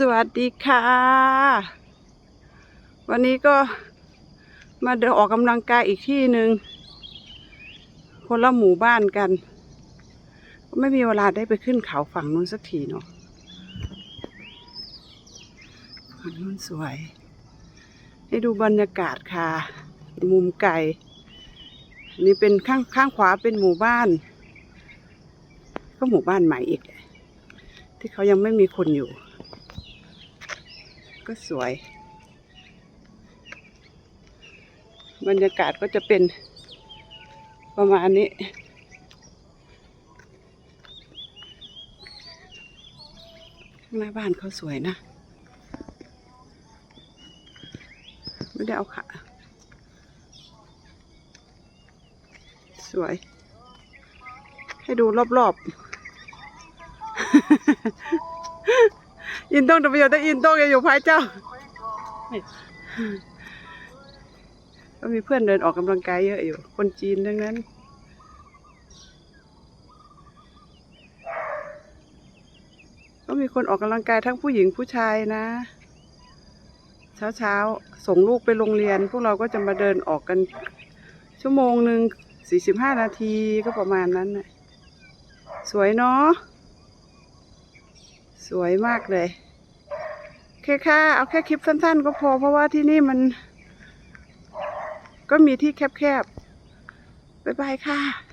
สวัสดีค่ะ วันนี้ก็มาเดินออกกำลังกายอีกที่หนึ่งคนละหมู่บ้านกันไม่มีเวลาได้ไปขึ้นเขาฝั่งนู้นสักทีเนาะฝั่งนู้นสวย ให้ดูบรรยากาศค่ะ มุมไกลอันนี่เป็นข้างข้างขวาเป็นหมู่บ้าน ก็หมู่บ้านใหม่อีก ที่เขายังไม่มีคนอยู่ ก็สวย บรรยากาศก็จะเป็นประมาณนี้ หน้าบ้านเขาสวยนะ ไม่ได้เอาขาสวย ให้ดูรอบๆ อินต้องแต่ประโยชน์แต่อินต้องยังอยู่ภายเจ้า ก็มีเพื่อนเดินออกกำลังกายเยอะอยู่ คนจีนทั้งนั้น ก็มีคนออกกำลังกายทั้งผู้หญิงผู้ชายนะ เช้าเช้าส่งลูกไปโรงเรียน พวกเราก็จะมาเดินออกกัน ชั่วโมงหนึ่งสี่สิบห้านาทีก็ประมาณนั้นนะสวยเนาะ สวยมากเลยแค่คค่ะเอาแค่คลิปสั้น ๆ ก็พอเพราะว่าที่นี่มัน ก็มีที่แคบๆบ๊ายบายค่ะ